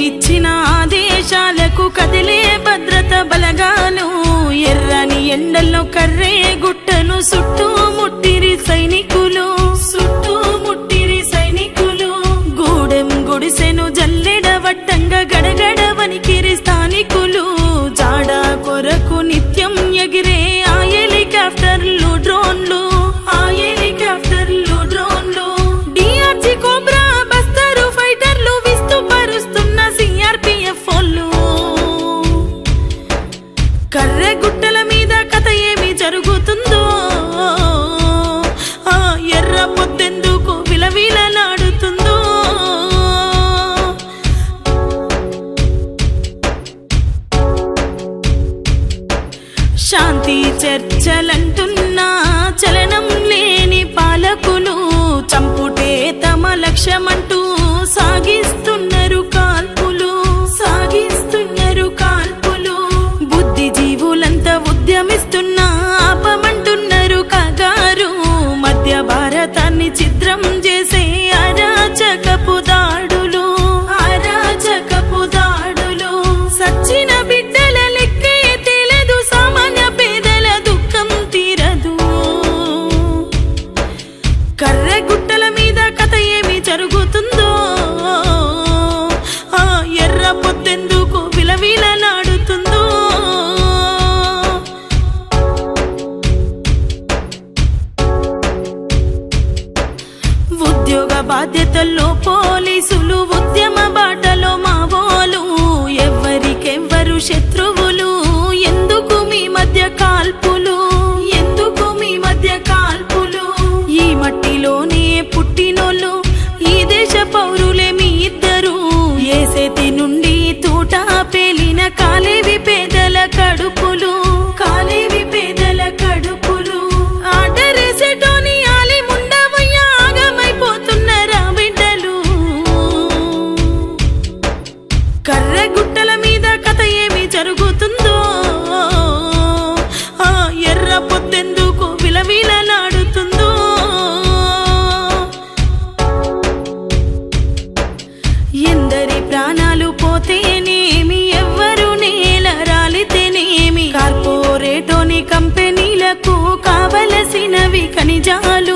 ఇచ్చిన ఆదేశాలకు కదిలే భద్రత బలగాలు ఎర్రని ఎండల్లో కర్రే గుట్టను చుట్టూ ముట్టిరి సైనికులు. చుట్టూ ముట్టిరి సైనికులు. గూడెం గుడిసెను జల్లెడ వట్టంగా గడగడ వనికిరి స్థానికులు. శాంతి చర్చలంటున్నా చలనం లేని పాలకులు చంపుటే తమ లక్ష్యమంటూ సాగిస్తున్నారు కాల్పులు సాగిస్తున్నారు కాల్పులు. బుద్ధిజీవులంతా ఉద్యమిస్తున్నా ఆపమంటున్నారు కగారు. మధ్య భారతాన్ని చిత్రం పోలీసులు ఉద్యమ బాటలో మావోలు ఎవరికెవ్వరు శత్రువులు? ఎందుకు మీ మధ్య కాల్పు? ప్రాణాలు పోతేనేమి ఎవ్వరు నేల రాలితేనేమి కార్పొరేటోని కంపెనీలకు కావలసినవి ఖనిజాలు